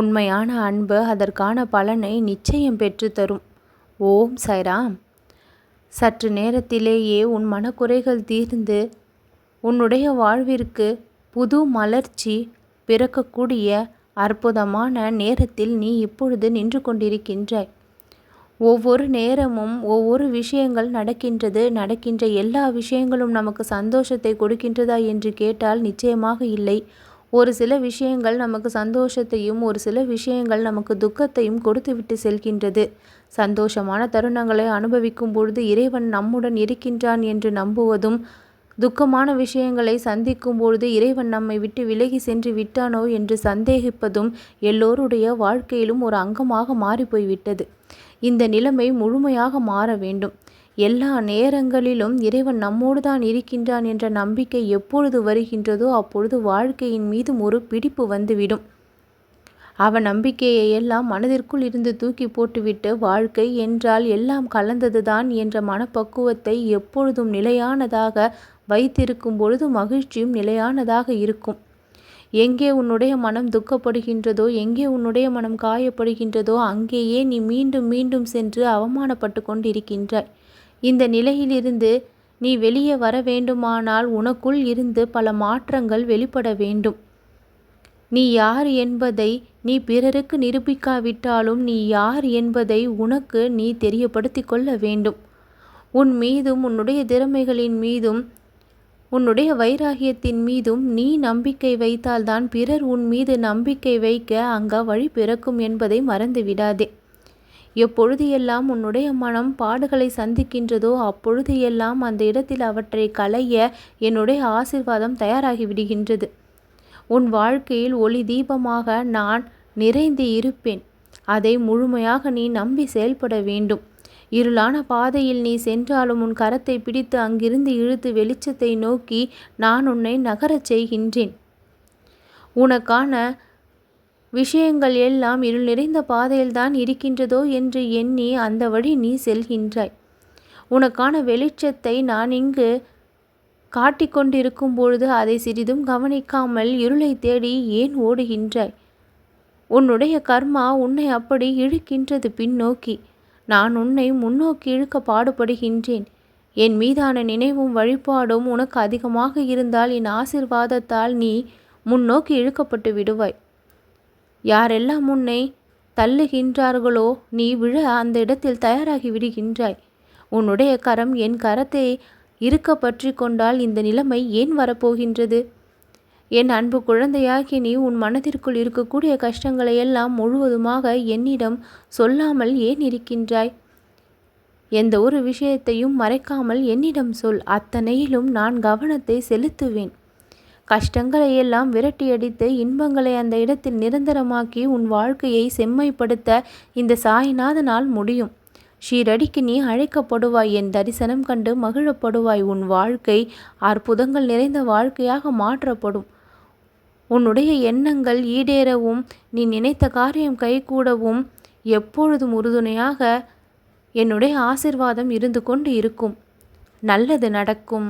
உண்மையான அன்பு அதற்கான பலனை நிச்சயம் பெற்றுத்தரும் ஓம் சைராம். சற்று நேரத்திலேயே உன் மனக்குறைகள் தீர்ந்து உன்னுடைய வாழ்விற்கு புது மலர்ச்சி பிறக்கக்கூடிய அற்புதமான நேரத்தில் நீ இப்பொழுது நின்று கொண்டிருக்கின்றாய். ஒவ்வொரு நேரமும் ஒவ்வொரு விஷயங்கள் நடக்கின்றது நடக்கின்ற எல்லா விஷயங்களும் நமக்கு சந்தோஷத்தை கொடுக்கின்றதா என்று கேட்டால் நிச்சயமாக இல்லை. ஒரு சில விஷயங்கள் நமக்கு சந்தோஷத்தையும் ஒரு சில விஷயங்கள் நமக்கு துக்கத்தையும் கொடுத்துவிட்டு செல்கின்றது. சந்தோஷமான தருணங்களை அனுபவிக்கும் பொழுது இறைவன் நம்முடன் இருக்கின்றான் என்று நம்புவதும் துக்கமான விஷயங்களை சந்திக்கும் பொழுது இறைவன் நம்மை விட்டு விலகி சென்று விட்டானோ என்று சந்தேகிப்பதும் எல்லோருடைய வாழ்க்கையிலும் ஒரு அங்கமாக மாறிப்போய்விட்டது இந்த நிலைமை முழுமையாக மாற வேண்டும். எல்லா நேரங்களிலும் இறைவன் நம்மோடு தான் இருக்கின்றான் என்ற நம்பிக்கை எப்பொழுது வருகின்றதோ அப்பொழுது வாழ்க்கையின் மீதும் ஒரு பிடிப்பு வந்துவிடும். அவன் நம்பிக்கையை எல்லாம் மனதிற்குள் இருந்து தூக்கி போட்டுவிட்டு வாழ்க்கை என்றால் எல்லாம் கலந்ததுதான் என்ற மனப்பக்குவத்தை எப்பொழுதும் நிலையானதாக வைத்திருக்கும் பொழுது மகிழ்ச்சியும் நிலையானதாக இருக்கும். எங்கே உன்னுடைய மனம் துக்கப்படுகின்றதோ எங்கே உன்னுடைய மனம் காயப்படுகின்றதோ அங்கேயே நீ மீண்டும் மீண்டும் சென்று அவமானப்பட்டு கொண்டிருக்கின்றாய். இந்த நிலையிலிருந்து நீ வெளியே வர வேண்டுமானால் உனக்குள் இருந்து பல மாற்றங்கள் வெளிப்பட வேண்டும். நீ யார் என்பதை நீ பிறருக்கு நிரூபிக்காவிட்டாலும் நீ யார் என்பதை உனக்கு நீ தெரியப்படுத்தி கொள்ள வேண்டும். உன் மீதும் உன்னுடைய திறமைகளின் மீதும் உன்னுடைய வைராகியத்தின் மீதும் நீ நம்பிக்கை வைத்தால்தான் பிறர் உன் மீது நம்பிக்கை வைக்க அங்க வழி பிறக்கும் என்பதை மறந்து விடாதே எப்பொழுது எல்லாம் உன்னுடைய மனம் பாடுகளை சந்திக்கின்றதோ அப்பொழுது எல்லாம் அந்த இடத்தில் அவற்றை களைய என்னுடைய ஆசிர்வாதம் தயாராகி விடுகின்றது. உன் வாழ்க்கையில் ஒளி தீபமாக நான் நிறைந்து இருப்பேன். அதை முழுமையாக நீ நம்பி செயல்பட வேண்டும். இருளான பாதையில் நீ சென்றாலும் உன் கரத்தை பிடித்து அங்கிருந்து இழுத்து வெளிச்சத்தை நோக்கி நான் உன்னை நகரச் செய்கின்றேன். உனக்கான விஷயங்கள் எல்லாம் இருள் நிறைந்த பாதையில்தான் இருக்கின்றதோ என்று எண்ணி அந்த வழி நீ செல்கின்றாய். உனக்கான வெளிச்சத்தை நான் இங்கு காட்டிக்கொண்டிருக்கும் பொழுது அதை சிறிதும் கவனிக்காமல் இருளை தேடி ஏன் ஓடுகின்றாய்? உன்னுடைய கர்மா உன்னை அப்படி இழுக்கின்றது பின்னோக்கி. நான் உன்னை முன்னோக்கி இழுக்க பாடுபடுகின்றேன். என் மீதான நினைவும் வழிபாடும் உனக்கு அதிகமாக இருந்தால் என் ஆசிர்வாதத்தால் நீ முன்னோக்கி இழுக்கப்பட்டு விடுவாய். யாரெல்லாம் உன்னை தள்ளுகின்றார்களோ நீ விழ அந்த இடத்தில் தயாராகி விடுகின்றாய். உன்னுடைய கரம் என் கரத்தை இருக்க பற்றி கொண்டால் இந்த நிலைமை ஏன் வரப்போகின்றது? என் அன்பு குழந்தையாகி நீ உன் மனதிற்குள் இருக்கக்கூடிய கஷ்டங்களை எல்லாம் முழுவதுமாக என்னிடம் சொல்லாமல் ஏன் இருக்கின்றாய்? எந்த ஒரு விஷயத்தையும் மறைக்காமல் என்னிடம் சொல். அத்தனையிலும் நான் கவனத்தை செலுத்துவேன். கஷ்டங்களை எல்லாம் விரட்டியடித்து இன்பங்களை அந்த இடத்தில் நிரந்தரமாக்கி உன் வாழ்க்கையை செம்மைப்படுத்த இந்த சாய்நாதனால் முடியும். ஷீரடிக்கு நீ அழைக்கப்படுவாய் என் தரிசனம் கண்டு மகிழப்படுவாய். உன் வாழ்க்கை அற்புதங்கள் நிறைந்த வாழ்க்கையாக மாற்றப்படும். உன்னுடைய எண்ணங்கள் ஈடேறவும் நீ நினைத்த காரியம் கைகூடவும் எப்பொழுதும் உறுதுணையாக என்னுடைய ஆசிர்வாதம் இருந்து கொண்டு இருக்கும். நல்லது நடக்கும்.